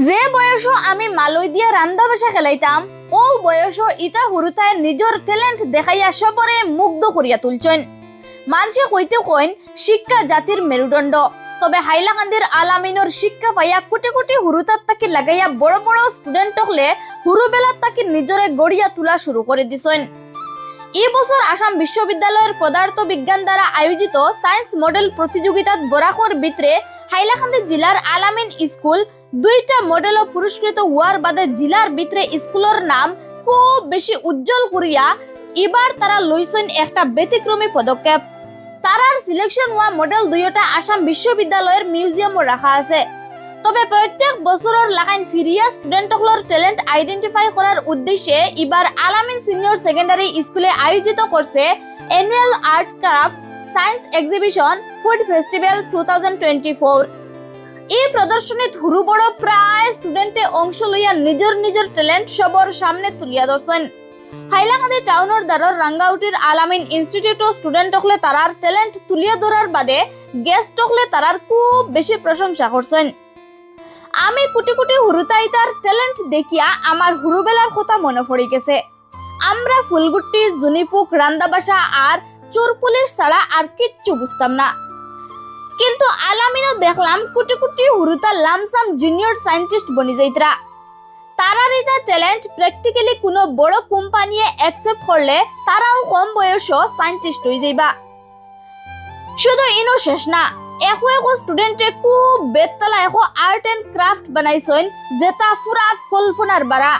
যে বয়সও আমি মালই দিয়া রান্দা বাসা খেলাইতাম ও বয়সও ইতা হুরুতায় নিজের ট্যালেন্ট দেখাইয়া সবরে মুগ্ধ করিয়া তুলছেন মানুষে কইতে কইন, শিক্ষা জাতির মেরুদণ্ড তবে হাইলাকান্দির আলামিনর শিক্ষা পাইয়া কোটি কোটি হুরুতার তাকে লাগাইয়া বড় বড় স্টুডেন্ট হলে হুরুবেলার তাকে নিজরে গড়িয়া তোলা শুরু করে দিছেন এই বছর আসাম বিশ্ববিদ্যালয়ের পদার্থ বিজ্ঞান দ্বারা আয়োজিত সায়েন্স মডেল প্রতিযোগিতাত বরাকর ভিতরে হাইলাকান্দি জেলার আলামিন স্কুল দুইটা মডেলও পুরস্কৃত হওয়ার বাদে জেলার ভিতরে স্কুলের নাম খুব বেশি উজ্জ্বল করিয়া এবার তারা লইছেন একটা ব্যতিক্রমী পদক্ষেপ। তারার সিলেকশন হওয়া মডেল দুইটা আসাম বিশ্ববিদ্যালয়ের মিউজিয়ামও রাখা আছে। তবে প্রত্যেক বছরের লাগাইন ফিরিয়া স্টুডেন্টসকলের ট্যালেন্ট আইডেন্টিফাই করার উদ্দেশ্যে এবার আলামিন সিনিয়র সেকেন্ডারি স্কুলে আয়োজিত করছে annual art craft science exhibition food festival two এই প্রদর্শনীত হুরু বড় প্রায় স্টুডেন্টে অংশ লইয়া নিজের নিজের ট্যালেন্ট সবর সামনে তুলিয়া ধরছেন। হাইলাকান্দি টাউনের দ্বারর রাঙ্গাউটির আলামিন ইনস্টিটিউট স্টুডেন্ট হকলে তারার ট্যালেন্ট তুলিয়া ধরার বাদে গেস্ট হকলে তারার খুব বেশি প্রশংসা করছেন। আমি কোটি কোটি হুরুতাইতার ট্যালেন্ট দেখিয়া আমার হুরুবেলার কথা মনে পড়ে গেছে। আমরা ফুলগুট্টি জুনিফুক, রান্দাবাসা আর চোর পুলিশ ছাড়া আর কিচ্ছু বুঝতাম না। কিন্তু আলামিনও দেখলাম crore crore হুরুতা lump sum junior scientist বনি যাইতরা। তারার এটা ট্যালেন্ট প্র্যাকটিক্যালি কোনো বড় কোম্পানিয়ে অ্যাকসেপ্ট করলে তারাও কম বয়সও সায়েন্টিস্ট হয়ে যাইবা। শুধু ইনো শেষ না একো একো স্টুডেন্টে খুব বেতলা একো আর্ট এন্ড ক্রাফট বানাইছেন যেটা পুরা কল্পনার বাড়া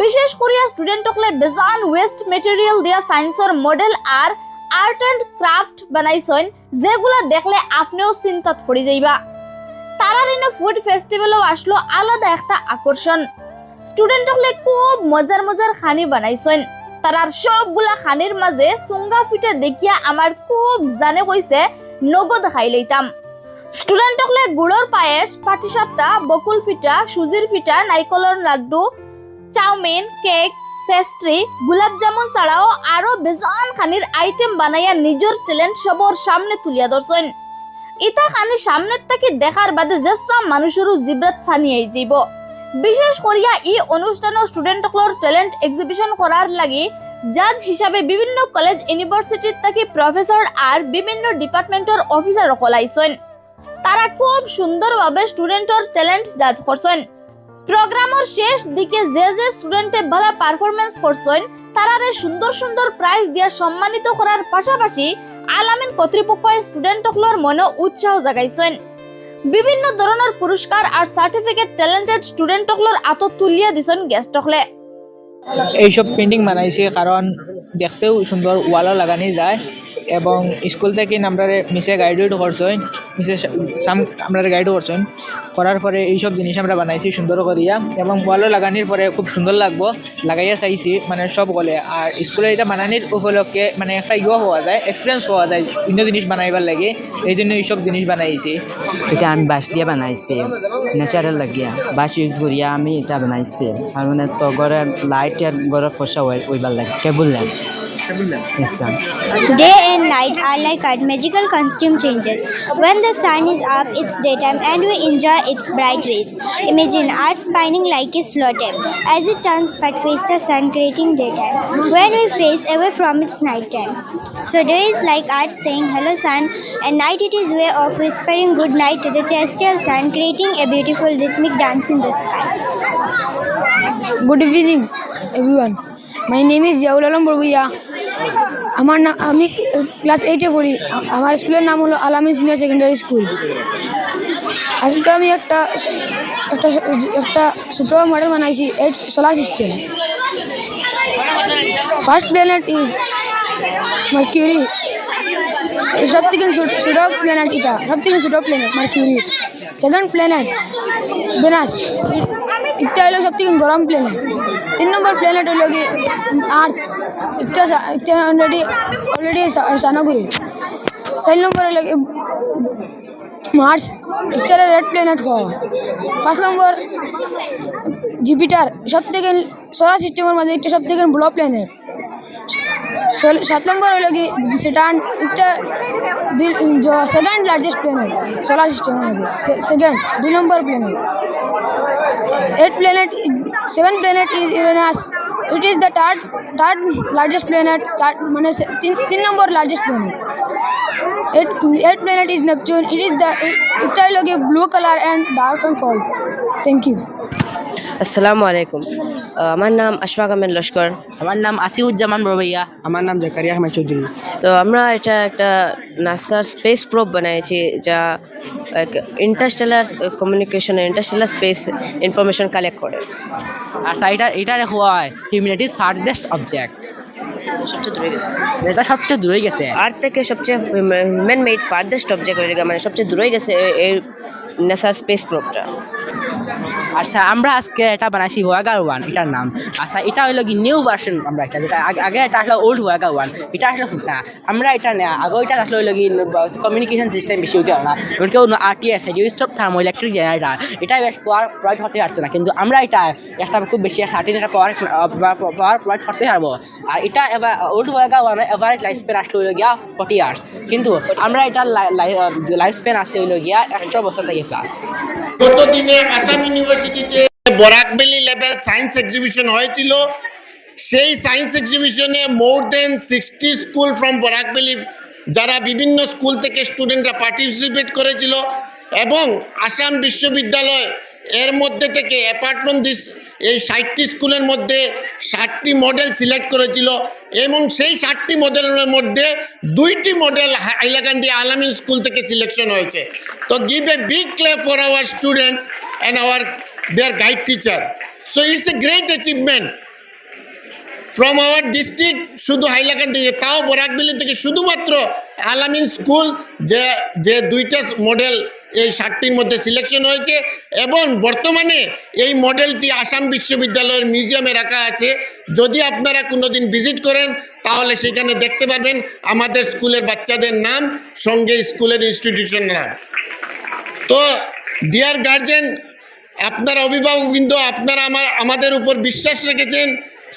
বিশেষ করিয়া স্টুডেন্ট হকলে বেজান ওয়েস্ট মেটেরিয়াল দিয়া সায়েন্সের মডেল আর আর্ট এন্ড ক্রাফট বানাইছেন, যেগুলা দেখলে আপনিও চিন্তাত পড়ে যাইবা। তারার ইনো ফুড ফেস্টিভ্যালও আসলো আলাদা একটা আকর্ষণ। স্টুডেন্ট হকলে খুব মজার মজার খানি বানাইছেন। তারার সবগুলা খানির মাঝে সুঙ্গা ফিটে দেখিয়া আমার খুব জানে কইছে নগদ খাই লইতাম। স্টুডেন্ট হকলে গুড়র পায়েস, পাটিসাপটা, বকুল পিঠা সুজির পিঠা নাইকলের laddu chow mein cake pastry gulab jamun ছাড়াও আরও বেজান খানির আইটেম বানাইয়া নিজের ট্যালেন্ট সবর সামনে তুলিয়া ধরছেন। ইতা খানি সামনের থেকে দেখার বাদে যেসা মানুষেরও জিব্রাত ছানিয়ে যাইব। বিশেষ করিয়া এই অনুষ্ঠানের স্টুডেন্টসকলের ট্যালেন্ট এক্সিবিশন করার লাগি জাজ হিসাবে বিভিন্ন কলেজ ইউনিভার্সিটির থেকে প্রফেসর আর বিভিন্ন ডিপার্টমেন্টের অফিসার আইসেন তারা খুব সুন্দরভাবে স্টুডেন্টের ট্যালেন্ট জাজ করছেন। প্রোগ্রামের শেষ দিকে যে যে স্টুডেন্টে ভালো পারফরমেন্স করছেন, তারারে সুন্দর সুন্দর প্রাইজ দিয়া সম্মানিত করার পাশাপাশি আলামিন কর্তৃপক্ষ স্টুডেন্টসকলের মনে উৎসাহ জাগাইছেন। বিভিন্ন ধরনের পুরস্কার আর সার্টিফিকেট ট্যালেন্টেড স্টুডেন্টসকলের আত তুলিয়া দিছেন গেস্টসকলে এইসব পেন্টিং বানাইছি কারণ দেখতেও সুন্দর ওয়ালও লাগানি যায়। এবং স্কুল থেকে আমরা মিসে গাইড করছেন মিসে সাম আমরা গাইড করছেন করার পরে এইসব জিনিস আমরা বানাইছি সুন্দর করিয়া এবং ওয়ালও লাগানির পরে খুব সুন্দর লাগবো, লাগাইয়া চাইছি মানে সব গলে। আর স্কুলে এটা বানানির উপলক্ষে মানে একটা ইয়ে হওয়া যায় এক্সপিরিয়েন্স হওয়া যায় অন্য জিনিস বানাইবার লাগে এই জন্য এইসব জিনিস বানাইছি। এটা আমি বাঁশ দিয়ে বানাইছি ন্যাচারাল লাগিয়া। বাঁশ ইউজ করিয়া আমি এটা বানাইছি। আর মানে তো ঘরে লাইট আর ঘরে ফসা ওইবার লাগে yes, sir. Day and night are like art, magical costume changes. When the sun is up, it's daytime and we enjoy its bright rays. Imagine art spinning like a slow time as it turns but faces the sun, creating daytime. When we face away from its nighttime. So day is like art saying hello sun and night it is way of whispering good night to the celestial sun, creating a beautiful rhythmic dance in the sky. Good evening everyone. My name is Yaul Alam আমার নাম আমি class এইটে পড়ি। আমার স্কুলের নাম হলো আলামিন সিনিয়র সেকেন্ডারি স্কুল আজকে আমি একটা একটা একটা ছোটো মডেল বানাইছি eight solar system first planet is Mercury সব থেকে ছোট- প্ল্যানেট এটা সব থেকে ছোটো planet Mercury second planet Venus একটা হলো সব থেকে গরম প্ল্যানেট তিন নম্বর প্ল্যানেট হলো কি আর্থ একটা একটা অলরেডি অলরেডি সানাগুড়ি চার নম্বর হলো কি মার্স একটা রেড প্ল্যানেট খাওয়া পাঁচ নম্বর জুপিটার সব থেকে সোলার সিস্টেমের মাঝে একটা সব থেকে বড় প্ল্যানেট সাত নম্বর হলো কি সেটান একটা সেকেন্ড লার্জেস্ট প্ল্যানেট সোলার সিস্টেমের মাঝে সেকেন্ড দুই নম্বর planet eight planet, seven planet is Uranus. It is the third, third largest planet. Third, মানে se- তিন তিন largest planet. Eight, eight planet is Neptune. It is the it, it is like a blue color and dark and cold. Thank you. আসসালামু আলাইকুম আমার নাম আশফাক আহমেদ লস্কর আমার নাম আসিউজ্জামান বড়ভাইয়া আমার নাম জাকারিয়া আহমেদ চৌধুরী তো আমরা এটা একটা নাসার স্পেস প্রোব বানিয়েছি যা interstellar communication interstellar space information collect করে। আর এটা এটা হয় হিউম্যানিটিস ফার্দেস্ট অবজেক্ট সবচেয়ে দূরে গেছে। এটা সবচেয়ে দূরে গেছে। আর্থ থেকে সবচেয়ে মেন মেড ফার্দেস্ট অবজেক্ট হয়ে মানে সবচেয়ে দূরে গেছে এই নাসার স্পেস প্রোবটা আচ্ছা আমরা আজকে এটা বানাইছি ওয়াগার ওয়ান এটার নাম। আচ্ছা এটা হলো কি নিউ ভার্সন আমরা এটা যেটা আগে- এটা আসলে ওল্ড ওয়াগার ওয়ান এটা আসলে ফুটা আমরা এটা নেয়া আগে এটা আসলে হলো কি কমিউনিকেশন সিস্টেম বেশি হতে না। কারণ কেউ আর টি এস ইউজ সব থার্মো ইলেকট্রিক জেনারেটার এটা বেশ পাওয়ার প্রোভাইড করতে পারতো না। কিন্তু আমরা এটা একটা খুব বেশি থার্টিন একটা পাওয়ার পাওয়ার প্রোভাইড করতে পারব। আর এটা এবার old Voyager one average life span আসলে হলো গিয়া ফর্টি ইয়ার্স কিন্তু আমরা এটা লাইফ স্পেন আসছে হলো গিয়া একশো বছর থেকে প্লাস গত দিনে আসাম ইউনিভার্সিটিতে বরাকবেলি লেভেল সায়েন্স এক্সিবিশন হয়েছিল। সেই science এক্সিবিশনে more than sixty school from Barak valley যারা বিভিন্ন স্কুল থেকে স্টুডেন্টরা পার্টিসিপেট করেছিল এবং আসাম বিশ্ববিদ্যালয় এর মধ্যে থেকে অ্যাপার্ট ফ্রম দিস এই ষাটটি স্কুলের মধ্যে ষাটটি মডেল সিলেক্ট করেছিল এবং সেই ষাটটি মডেলের মধ্যে দুইটি মডেল হাইলাকান্দি আলামিন স্কুল থেকে সিলেকশন হয়েছে। তো give a big clap for our students and our their guide teacher so it's a great achievement from our district শুধু হাইলাকান্দি তাও বরাকবিলি থেকে শুধুমাত্র আলামিন স্কুল, যে যে দুইটা মডেল এই ষাটটির মধ্যে সিলেকশন হয়েছে, এবং বর্তমানে এই মডেলটি আসাম বিশ্ববিদ্যালয়ের মিউজিয়ামে রাখা আছে। যদি আপনারা কোনোদিন ভিজিট করেন, তাহলে সেখানে দেখতে পারবেন আমাদের স্কুলের বাচ্চাদের নাম, সঙ্গে স্কুলের ইনস্টিটিউশন নাম। তো ডিয়ার গার্জেন আপনারা অভিভাবক কিন্তু আপনারা আমার, আমাদের উপর বিশ্বাস রেখেছেন,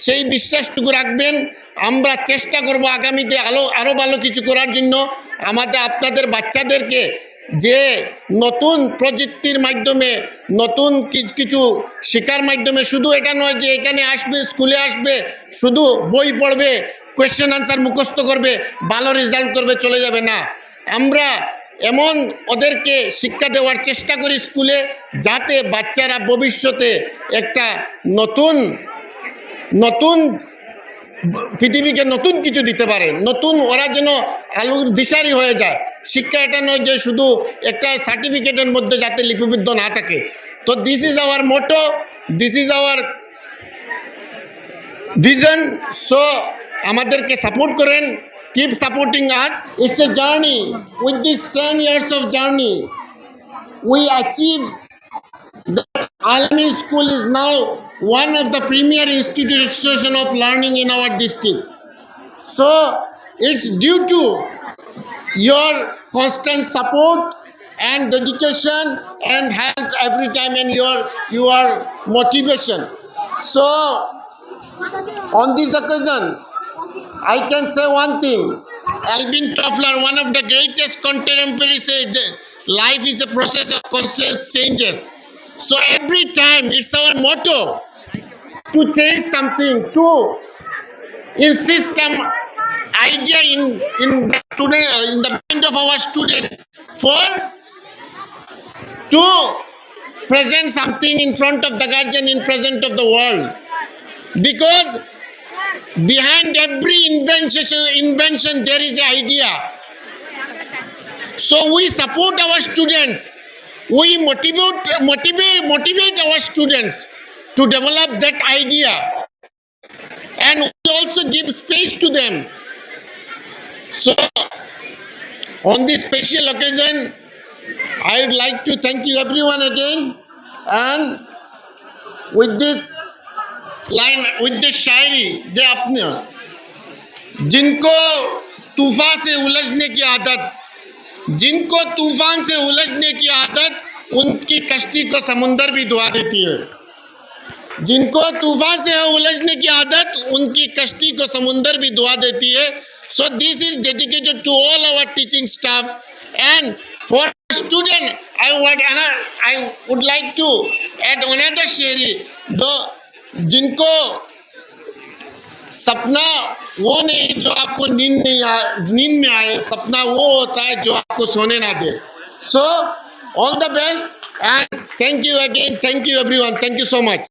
সেই বিশ্বাসটুকু রাখবেন। আমরা চেষ্টা করব আগামীতে আলো আরও ভালো কিছু করার জন্য। আমাদের, আপনাদের বাচ্চাদেরকে যে নতুন প্রযুক্তির মাধ্যমে, নতুন কিছু শেখার মাধ্যমে, শুধু এটা নয় যে এখানে আসবে, স্কুলে আসবে, শুধু বই পড়বে কোয়েশ্চেন আনসার মুখস্থ করবে, ভালো রেজাল্ট করবে, চলে যাবে না। আমরা এমন ওদেরকে শিক্ষা দেওয়ার চেষ্টা করি স্কুলে যাতে বাচ্চারা ভবিষ্যতে একটা নতুন নতুন পৃথিবীকে নতুন কিছু দিতে পারে। নতুন ওরা যেন আলুর দিশারি হয়ে যায়। শিক্ষা এটা নয় যে শুধু একটা সার্টিফিকেটের মধ্যে যাতে লিপিবদ্ধ না থাকে। তো this is our motto this is our vision so আমাদেরকে সাপোর্ট করেন। Keep supporting us. It's a journey. With these 10 years of journey, we achieved The Alami School is now one of the premier institutions of learning in our district. So it's due to your constant support and dedication and help every time and your your motivation. So on this occasion, I can say one thing. Alvin Toffler, one of the greatest contemporaries, said life is a process of constant changes. So every time it's our motto to change something, to insist some idea in in the student in the mind of our students for to present something in front of the guardian in present of the world because behind every invention there is an idea. So we support our students. We motivate motivate motivate our students to develop that idea. And we also give space to them. So on this special occasion i would like to thank you everyone again. And with this line with this शायरी जे अपने। जिनको तूफ़ान से उलझने की आदत, जिनको तूफ़ान से उलझने की आदत, उनकी कश्ती को समुंदर भी दुआ देती है। जिनको तूफ़ान से उलझने की आदत, उनकी कश्ती को समुंदर भी दुआ देती है। So this is dedicated to all our teaching staff and for student I would I would like to add another shairi. The जिनको सपना वो नहीं जो आपको नींद नहीं आ, नींद में आए, सपना वो होता है जो आपको सोने ना दे। So all the best and thank you again thank you everyone thank you so much